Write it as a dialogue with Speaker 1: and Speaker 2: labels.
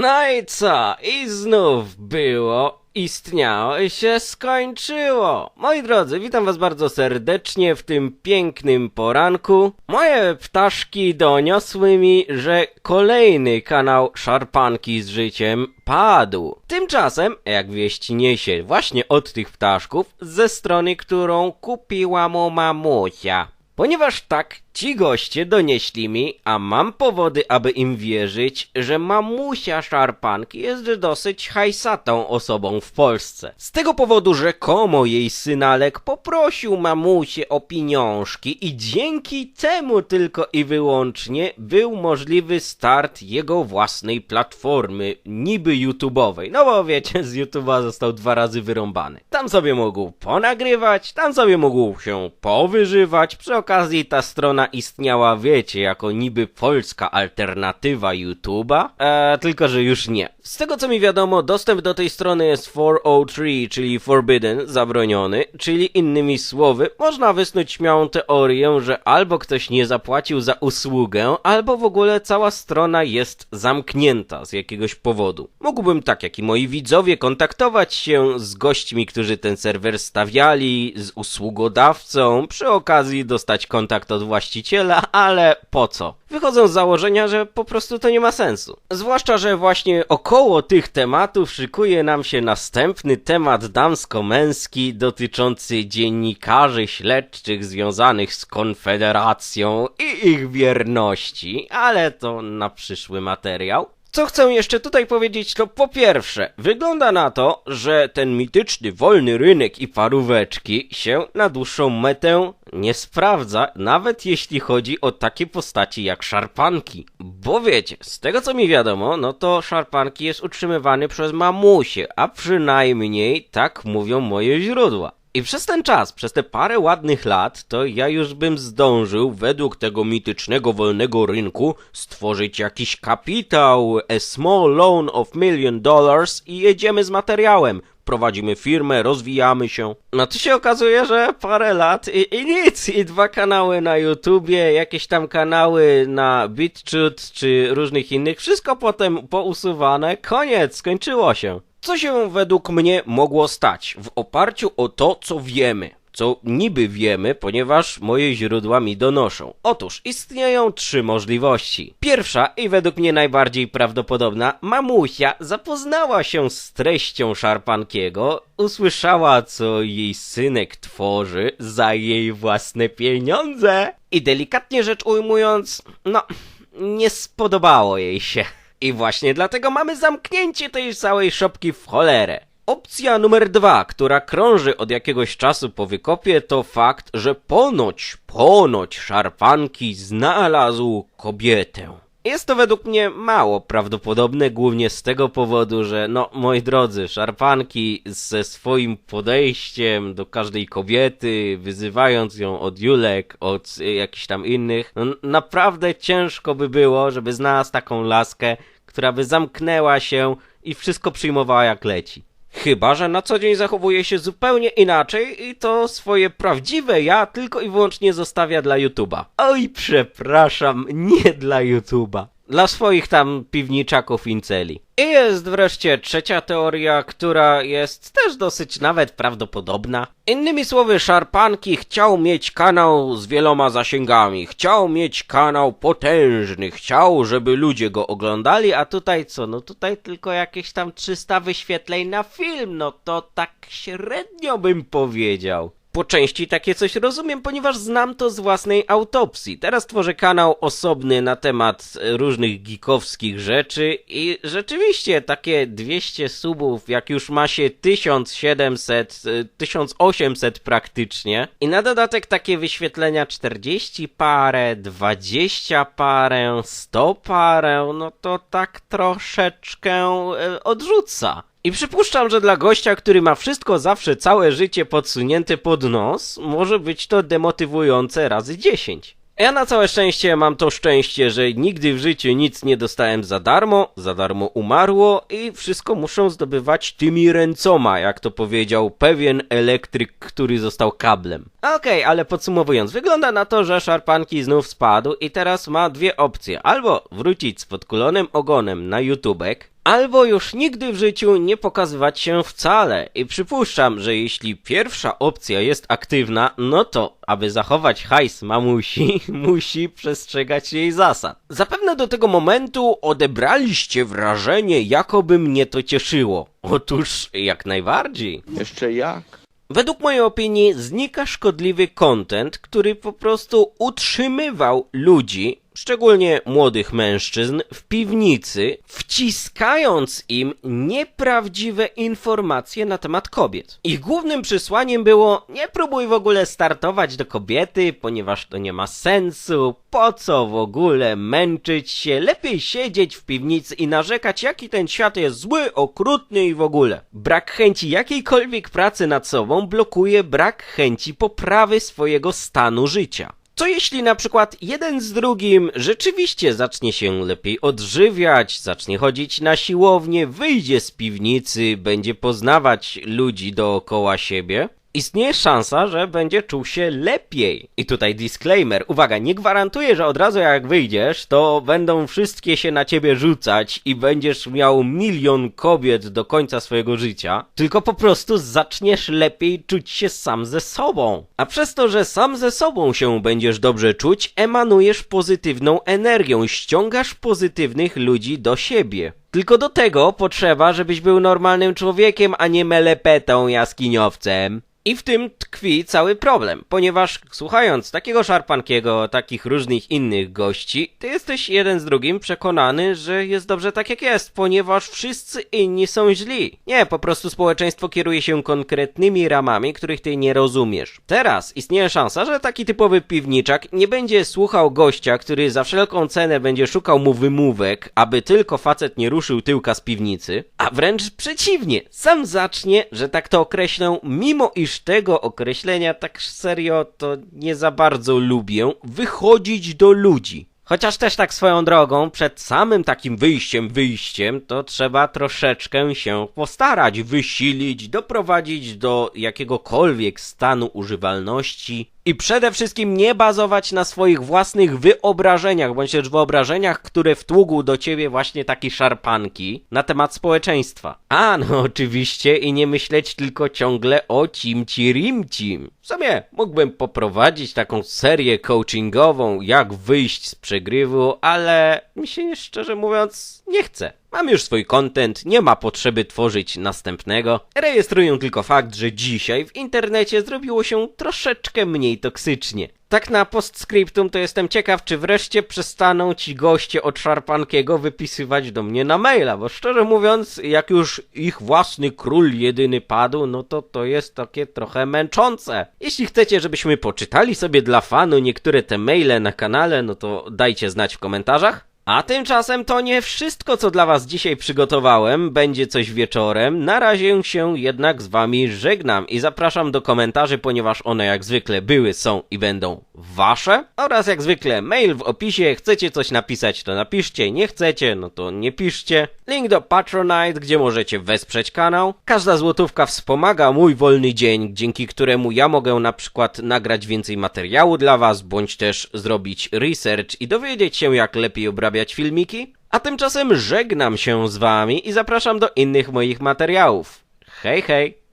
Speaker 1: No i co? I znów było, istniało i się skończyło. Moi drodzy, witam was bardzo serdecznie w tym pięknym poranku. Moje ptaszki doniosły mi, że kolejny kanał Szarpanki z życiem padł. Tymczasem, jak wieść niesie właśnie od tych ptaszków, ze strony, którą kupiła mu mamusia. Ponieważ tak ci goście donieśli mi, a mam powody, aby im wierzyć, że mamusia Szarpanki jest dosyć hajsatą osobą w Polsce. Z tego powodu rzekomo jej synalek poprosił mamusię o pieniążki i dzięki temu tylko i wyłącznie był możliwy start jego własnej platformy, niby YouTube'owej. No bo wiecie, z YouTube'a został dwa razy wyrąbany. Tam sobie mógł ponagrywać, tam sobie mógł się powyżywać. Przy okazji ta strona istniała, wiecie, jako niby polska alternatywa YouTube'a, e, tylko że już nie. Z tego co mi wiadomo, dostęp do tej strony jest 403, czyli forbidden, zabroniony, czyli innymi słowy, można wysnuć śmiałą teorię, że albo ktoś nie zapłacił za usługę, albo w ogóle cała strona jest zamknięta z jakiegoś powodu. Mógłbym tak jak i moi widzowie kontaktować się z gośćmi, którzy ten serwer stawiali, z usługodawcą, przy okazji dostać kontakt od właściciela, ale po co? Wychodzą z założenia, że po prostu to nie ma sensu. Zwłaszcza, że właśnie około tych tematów szykuje nam się następny temat damsko-męski dotyczący dziennikarzy śledczych związanych z Konfederacją i ich wierności, ale to na przyszły materiał. Co chcę jeszcze tutaj powiedzieć, to po pierwsze, wygląda na to, że ten mityczny wolny rynek i paróweczki się na dłuższą metę nie sprawdza, nawet jeśli chodzi o takie postaci jak szarpanki. Bo wiecie, z tego co mi wiadomo, no to szarpanki jest utrzymywany przez mamusie, a przynajmniej tak mówią moje źródła. I przez ten czas, przez te parę ładnych lat, to ja już bym zdążył według tego mitycznego wolnego rynku stworzyć jakiś kapitał, a small loan of million dollars i jedziemy z materiałem. Prowadzimy firmę, rozwijamy się. No to się okazuje, że parę lat i, i nic, i dwa kanały na YouTubie, jakieś tam kanały na BitChute czy różnych innych, wszystko potem pousuwane, koniec, skończyło się. Co się według mnie mogło stać w oparciu o to, co wiemy? Co niby wiemy, ponieważ moje źródła mi donoszą. Otóż istnieją trzy możliwości. Pierwsza i według mnie najbardziej prawdopodobna, mamusia zapoznała się z treścią Szarpankiego, usłyszała co jej synek tworzy za jej własne pieniądze i delikatnie rzecz ujmując, no, nie spodobało jej się. I właśnie dlatego mamy zamknięcie tej całej szopki w cholerę. Opcja numer dwa, która krąży od jakiegoś czasu po wykopie, to fakt, że ponoć, ponoć szarpanki znalazł kobietę. Jest to według mnie mało prawdopodobne, głównie z tego powodu, że, no, moi drodzy, szarpanki ze swoim podejściem do każdej kobiety, wyzywając ją od Julek, od y, jakichś tam innych, no, naprawdę ciężko by było, żeby znalazł taką laskę, która by zamknęła się i wszystko przyjmowała jak leci. Chyba, że na co dzień zachowuje się zupełnie inaczej i to swoje prawdziwe ja tylko i wyłącznie zostawia dla YouTube'a. Oj, przepraszam, nie dla YouTube'a. Dla swoich tam piwniczaków inceli. I jest wreszcie trzecia teoria, która jest też dosyć nawet prawdopodobna. Innymi słowy, Szarpanki chciał mieć kanał z wieloma zasięgami, chciał mieć kanał potężny, chciał, żeby ludzie go oglądali, a tutaj co? No tutaj tylko jakieś tam 300 wyświetleń na film, no to tak średnio bym powiedział. Po części takie coś rozumiem, ponieważ znam to z własnej autopsji. Teraz tworzę kanał osobny na temat e, różnych geekowskich rzeczy i rzeczywiście takie 200 subów, jak już ma się 1700, e, 1800 praktycznie i na dodatek takie wyświetlenia 40 parę, 20 parę, 100 parę, no to tak troszeczkę e, odrzuca. I przypuszczam, że dla gościa, który ma wszystko zawsze całe życie podsunięte pod nos, może być to demotywujące razy 10. Ja na całe szczęście mam to szczęście, że nigdy w życiu nic nie dostałem za darmo, za darmo umarło i wszystko muszą zdobywać tymi ręcoma, jak to powiedział pewien elektryk, który został kablem. Okej, ale podsumowując, wygląda na to, że Szarpanki znów spadł i teraz ma dwie opcje. Albo wrócić z podkulonym ogonem na YouTubek, albo już nigdy w życiu nie pokazywać się wcale. I przypuszczam, że jeśli pierwsza opcja jest aktywna, no to, aby zachować hajs mamusi, musi przestrzegać jej zasad. Zapewne do tego momentu odebraliście wrażenie, jakoby mnie to cieszyło. Otóż, jak najbardziej.
Speaker 2: Jeszcze jak?
Speaker 1: Według mojej opinii znika szkodliwy content, który po prostu utrzymywał ludzi, szczególnie młodych mężczyzn, w piwnicy, wciskając im nieprawdziwe informacje na temat kobiet. Ich głównym przesłaniem było: nie próbuj w ogóle startować do kobiety, ponieważ to nie ma sensu, po co w ogóle męczyć się, lepiej siedzieć w piwnicy i narzekać, jaki ten świat jest zły, okrutny i w ogóle. Brak chęci jakiejkolwiek pracy nad sobą blokuje brak chęci poprawy swojego stanu życia. Co jeśli na przykład jeden z drugim rzeczywiście zacznie się lepiej odżywiać, zacznie chodzić na siłownię, wyjdzie z piwnicy, będzie poznawać ludzi dookoła siebie? Istnieje szansa, że będzie czuł się lepiej. I tutaj disclaimer. Uwaga, nie gwarantuję, że od razu jak wyjdziesz, to będą wszystkie się na ciebie rzucać i będziesz miał milion kobiet do końca swojego życia. Tylko po prostu zaczniesz lepiej czuć się sam ze sobą. A przez to, że sam ze sobą się będziesz dobrze czuć, emanujesz pozytywną energią, ściągasz pozytywnych ludzi do siebie. Tylko do tego potrzeba, żebyś był normalnym człowiekiem, a nie melepetą jaskiniowcem. I w tym tkwi cały problem, ponieważ słuchając takiego szarpankiego, takich różnych innych gości, ty jesteś jeden z drugim przekonany, że jest dobrze tak jak jest, ponieważ wszyscy inni są źli. Nie, po prostu społeczeństwo kieruje się konkretnymi ramami, których ty nie rozumiesz. Teraz istnieje szansa, że taki typowy piwniczak nie będzie słuchał gościa, który za wszelką cenę będzie szukał mu wymówek, aby tylko facet nie ruszył tyłka z piwnicy, a wręcz przeciwnie, sam zacznie, że tak to określę, mimo iż tego określenia tak serio to nie za bardzo lubię, wychodzić do ludzi. Chociaż też tak swoją drogą, przed samym takim wyjściem, wyjściem, to trzeba troszeczkę się postarać, wysilić, doprowadzić do jakiegokolwiek stanu używalności i przede wszystkim nie bazować na swoich własnych wyobrażeniach, bądź też wyobrażeniach, które wtługł do ciebie właśnie taki szarpanki na temat społeczeństwa. A, no oczywiście i nie myśleć tylko ciągle o cimci rimcim. W sumie mógłbym poprowadzić taką serię coachingową, jak wyjść z przegrywu, ale mi się szczerze mówiąc nie chce. Mam już swój content, nie ma potrzeby tworzyć następnego. Rejestruję tylko fakt, że dzisiaj w internecie zrobiło się troszeczkę mniej toksycznie. Tak na postscriptum to jestem ciekaw, czy wreszcie przestaną ci goście od Szarpankiego wypisywać do mnie na maila, bo szczerze mówiąc, jak już ich własny król jedyny padł, no to to jest takie trochę męczące. Jeśli chcecie, żebyśmy poczytali sobie dla fanu niektóre te maile na kanale, no to dajcie znać w komentarzach. A tymczasem to nie wszystko, co dla was dzisiaj przygotowałem. Będzie coś wieczorem. Na razie się jednak z wami żegnam i zapraszam do komentarzy, ponieważ one jak zwykle były, są i będą wasze. Oraz jak zwykle mail w opisie. Chcecie coś napisać, to napiszcie. Nie chcecie, no to nie piszcie. Link do Patronite, gdzie możecie wesprzeć kanał. Każda złotówka wspomaga mój wolny dzień, dzięki któremu ja mogę na przykład nagrać więcej materiału dla was, bądź też zrobić research i dowiedzieć się, jak lepiej obrabiać filmiki. A tymczasem żegnam się z wami i zapraszam do innych moich materiałów. Hej, hej!